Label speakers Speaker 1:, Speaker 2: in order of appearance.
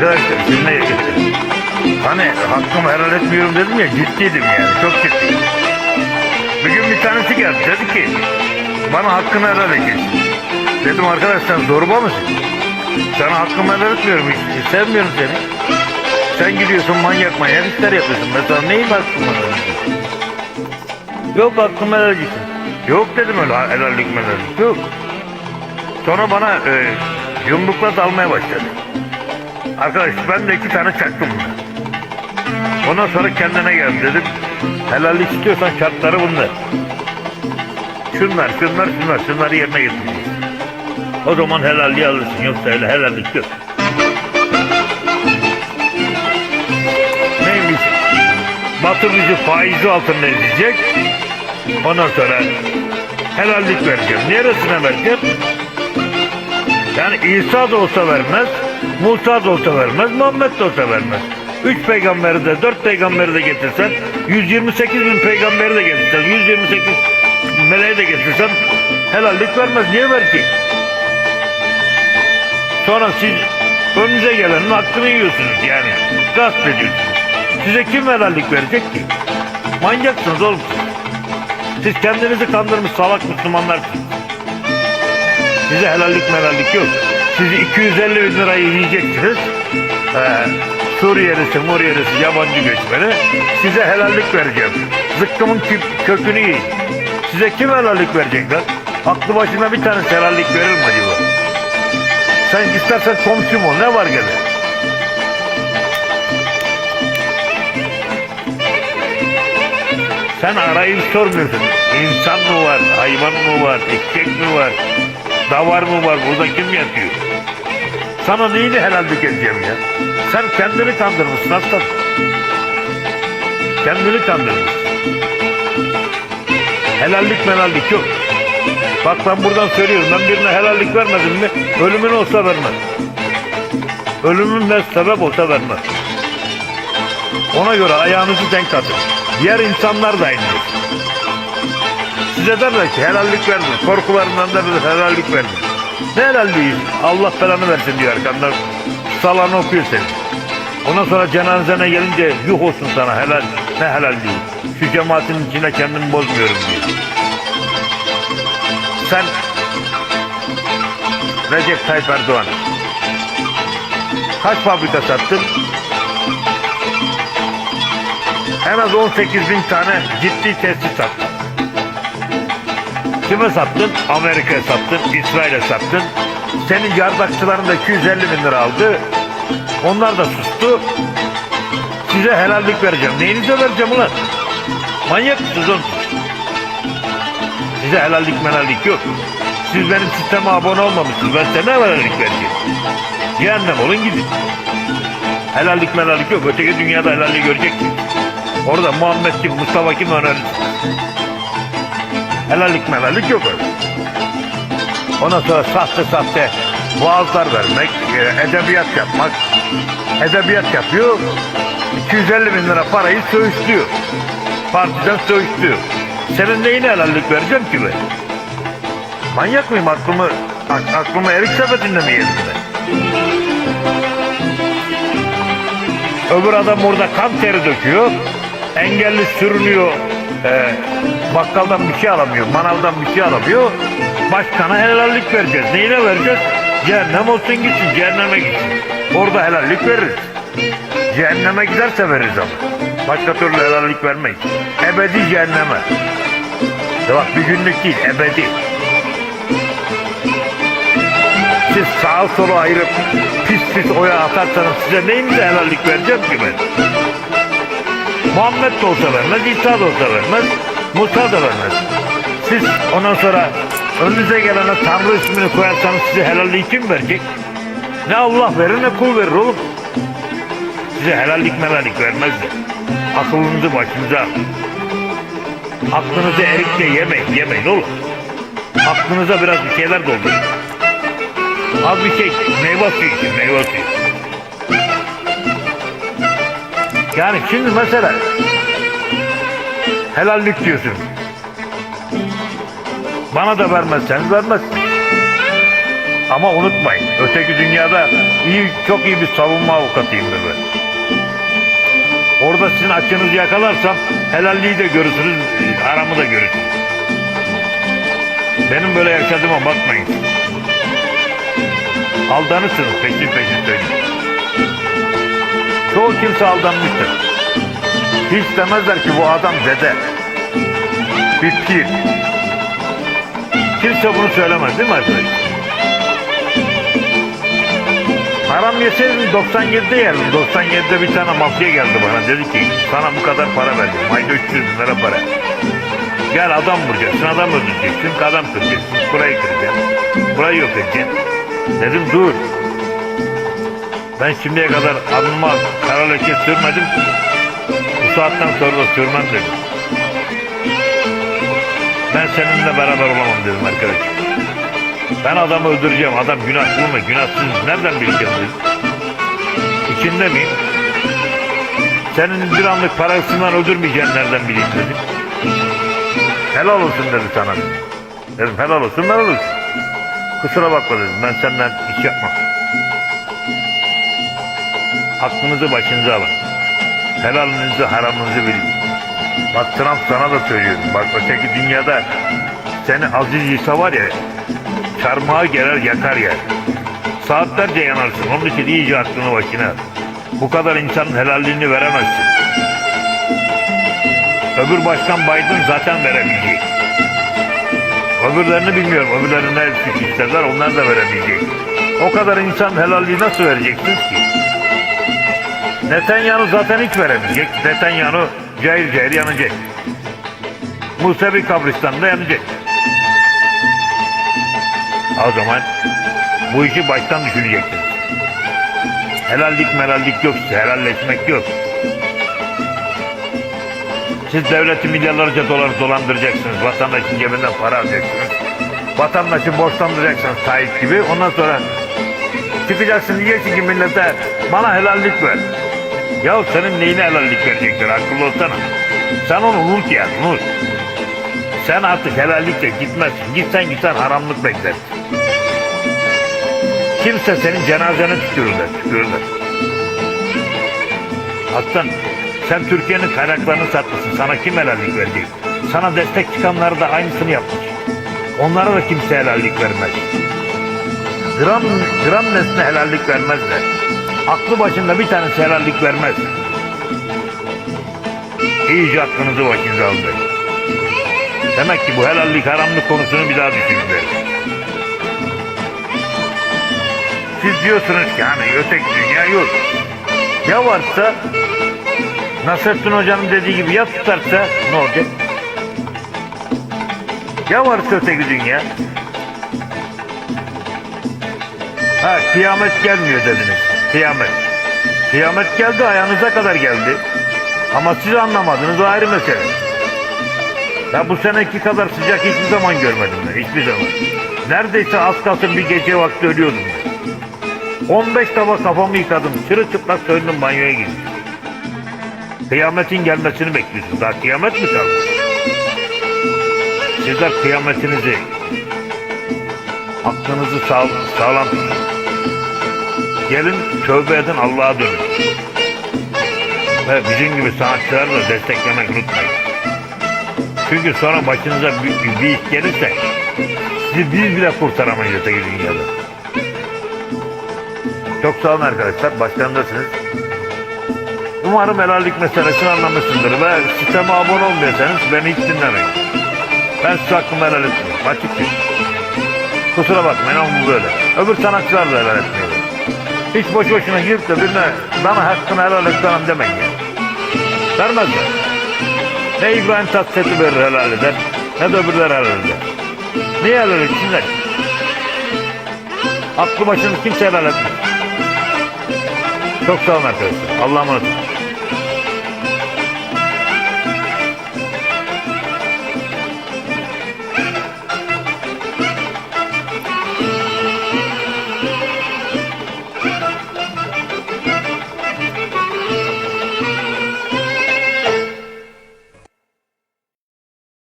Speaker 1: Arkadaşlar şimdi hani hakkımı helal etmiyorum dedim ya ciddiydim yani çok ciddiydim. Bir gün bir tanesi geldi dedi ki bana hakkını helal edeceksin. Dedim arkadaş sen zorba mısın? Sana hakkımı helal etmiyorum hiç sevmiyorum seni. Sen gidiyorsun manyak manyak işler yapıyorsun. Sana neyin hakkımı helal edeceksin? Yok hakkımı helal edeceksin. Yok dedim öyle helallik melallik yok. Sonra bana e, yumrukla dalmaya başladı. Arkadaş ben de iki tane çaktım. Ondan sonra kendine gel dedim. Helallik istiyorsan şartları bunlar. Şunlar, şunlar, şunlar, şunları yerine getireceksin. O zaman helalliği alırsın. Yoksa öyle helallik yok. Neymiş? Batı bizi faizi altında ezecek. Ondan sonra helallik vereceğim. Neresine vereceğim? Yani İsa da olsa vermez, Musa da olsa vermez, Muhammed de olsa vermez. Üç peygamberi de, dört peygamberi de getirsen, 128 bin peygamberi de getirsen, 128 meleği de getirsen helallik vermez. Niye verecek? Sonra siz önünüze gelenin hakkını yiyorsunuz yani. Gasp ediyorsunuz. Size kim helallik verecek ki? Manyaksınız oğlum. Siz kendinizi kandırmış salak Müslümanlarsınız. Size helallik melallik yok. Siz 250 bin lirayı yiyeceksiniz. Ee, Suriyelisi, Muriyelisi, yabancı göçmeni. Size helallik vereceğim. Zıkkımın kö- kökünü yiyin. Size kim helallik verecek lan? Aklı başına bir tane helallik verir mi acaba? Sen istersen komşum ol. Ne var gene? Sen arayıp sormuyorsun. İnsan mı var, hayvan mı var, eşek mi var, davar mı var, burada kim yatıyor? Sana neyini helallik edeceğim ya? Sen kendini kandırmışsın aslan. Kendini kandırmışsın. Helallik melallik yok. Bak ben buradan söylüyorum. Ben birine helallik vermedim mi ölümün olsa vermez. Ölümün de sebep olsa vermez. Ona göre ayağınızı denk atın. Diğer insanlar da aynı. Size derler ki helallik verdim. Korkularından derler helallik verdim. Ne helalliği? Allah belanı versin diyor arkandan. Salanı okuyor seni. Ondan sonra cenazene gelince yuh olsun sana helal. Ne helalliği? Şu cemaatin içine kendimi bozmuyorum diyor. Sen Recep Tayyip Erdoğan kaç fabrika sattın? En az 18 bin tane ciddi tesis sattın. Kime sattın? Amerika'ya sattın, İsrail'e sattın. Senin yardakçıların da 250 bin lira aldı. Onlar da sustu. Size helallik vereceğim. Neyinize vereceğim ulan? Manyak mısınız oğlum? Size helallik melallik yok. Siz benim sisteme abone olmamışsınız. Ben size ne helallik vereceğim? Cehennem olun gidin. Helallik melallik yok. Öteki dünyada helalliği göreceksiniz. Orada Muhammed kim, Mustafa kim önerir. Helallik melallik yok öyle. Ondan sonra sahte sahte vaazlar vermek, e, edebiyat yapmak. Edebiyat yapıyor, 250 bin lira parayı söğüşlüyor. Partiden söğüşlüyor. Senin neyine helallik vereceğim ki ben? Manyak mıyım aklımı, ak- aklımı erik sepetinde mi yedim ben? Öbür adam orada kan teri döküyor. Engelli sürünüyor. Ee, bakkaldan bir şey alamıyor. Manavdan bir şey alamıyor. Başkana helallik vereceğiz. Neyine vereceğiz? Cehennem olsun gitsin. Cehenneme gitsin. Orada helallik veririz. Cehenneme giderse veririz ama. Başka türlü helallik vermeyiz. Ebedi cehenneme. Ya bak bir günlük değil. Ebedi. Siz sağa sola ayırıp pis pis oya atarsanız size neyinize helallik vereceğim ki ben? Muhammed de olsa vermez, İsa da olsa vermez, Musa da vermez. Siz ondan sonra önünüze gelene Tanrı ismini koyarsanız size helalliği kim verecek? Ne Allah verir ne kul verir oğlum. Size helallik melallik vermez de. Akılınızı başınıza. Aklınızı erikle yemeyin, yemeyin oğlum. Aklınıza biraz bir şeyler doldurun. Az bir şey meyve suyu için meyve suyu. Yani şimdi mesela helallik diyorsun. Bana da vermezseniz vermez. Ama unutmayın, öteki dünyada iyi, çok iyi bir savunma avukatıyımdır ben. Orada sizin açınızı yakalarsam helalliği de görürsünüz, haramı da görürsünüz. Benim böyle yaşadığıma bakmayın. Aldanırsınız peşin peşin söyleyeyim. Çoğu kimse aldanmıştır. Hiç demezler ki bu adam dede. Bir pir. Kimse bunu söylemez değil mi arkadaşlar? Haram yeseydim 97'de yerdim. 97'de bir tane mafya geldi bana. Dedi ki sana bu kadar para verdim. Ayda 300 bin lira para. Gel adam vuracaksın, adam öldüreceksin, adam kıracaksın, burayı kıracaksın, burayı yok edeceksin. Dedim dur. Ben şimdiye kadar alnıma kara leke sürmedim. Bu saatten sonra da sürmem dedim. Ben seninle beraber olamam dedim arkadaş. Ben adamı öldüreceğim. Adam günahsız mı? Günahsız. Nereden bileceğim dedim. İçinde miyim? Senin bir anlık parasından öldürmeyeceğim nereden bileyim dedim. Helal olsun dedi sana. Dedim helal olsun helal olsun. Kusura bakma dedim. Ben senden iş yapmam. Aklınızı başınıza alın. Helalinizi haramınızı bilin. Bak Trump sana da söylüyorum. Bak öteki dünyada seni Aziz İsa var ya çarmıha gelir yakar yer. Saatlerce yanarsın. Onun için iyice aklını başına. Bu kadar insanın helalliğini veremezsin. Öbür başkan Biden zaten veremeyecek. Öbürlerini bilmiyorum. Öbürlerini ne suç işlerler onlar da veremeyecek. O kadar insan helalliği nasıl vereceksiniz ki? Netanyahu zaten hiç veremeyecek. Netanyahu cahil cahil yanacak. Musevi kabristanında yanacak. O zaman bu işi baştan düşüneceksiniz. Helallik melallik yok. Helalleşmek yok. Siz devleti milyarlarca dolar dolandıracaksınız. Vatandaşın cebinden para alacaksınız. Vatandaşı borçlandıracaksınız sahip gibi. Ondan sonra çıkacaksın diyeceksin ki millete bana helallik ver. Ya senin neyine helallik verecekler akıllı olsana. Sen onu unut ya unut. Sen artık helallikle gitmezsin. Gitsen gitsen haramlık beklersin. Kimse senin cenazene tükürürler, tükürürler. Aslan sen Türkiye'nin kaynaklarını satmışsın. Sana kim helallik verecek? Sana destek çıkanlar da aynısını yapmış. Onlara da kimse helallik vermez. Gram, gram nesne helallik vermezler. Aklı başında bir tanesi helallik vermez. İyice aklınızı başınıza alın. Demek ki bu helallik haramlık konusunu bir daha düşünün derim. Siz diyorsunuz ki hani öteki dünya yok. Ya varsa Nasrettin Hoca'nın dediği gibi ya tutarsa ne olacak? Ya varsa öteki dünya? Ha kıyamet gelmiyor dediniz. Kıyamet. Kıyamet geldi ayağınıza kadar geldi. Ama siz anlamadınız o ayrı mesele. Ya bu seneki kadar sıcak hiçbir zaman görmedim ben. Hiçbir zaman. Neredeyse az kalsın bir gece vakti ölüyordum ben. 15 tabak kafamı yıkadım. Çırılçıplak soyundum banyoya girdim. Kıyametin gelmesini bekliyorsun. Daha kıyamet mi kaldı? Sizler kıyametinizi aklınızı sağ, sağlam tutun. Gelin tövbe edin Allah'a dönün. Ve bizim gibi sanatçıları da desteklemek unutmayın. Çünkü sonra başınıza bir, bir iş gelirse sizi biz bile kurtaramayız öteki dünyada. Çok sağ olun arkadaşlar. Başlarındasınız. Umarım helallik meselesini anlamışsındır ve sisteme abone olmuyorsanız beni hiç dinlemeyin. Ben size hakkımı helal etmiyorum. Açık değil. Kusura bakmayın ama bu böyle. Öbür sanatçılar da helal etmiyorlar. Hiç boş boşuna girip de birine bana hakkını helal et falan demeyin ya. Vermezler. Ne İbrahim Tatlıses'i verir helal eder, ne de öbürleri helal eder. Niye helal etsinler? Aklı başını kimse helal etmez. Çok sağ olun arkadaşlar. Allah'a emanet olun.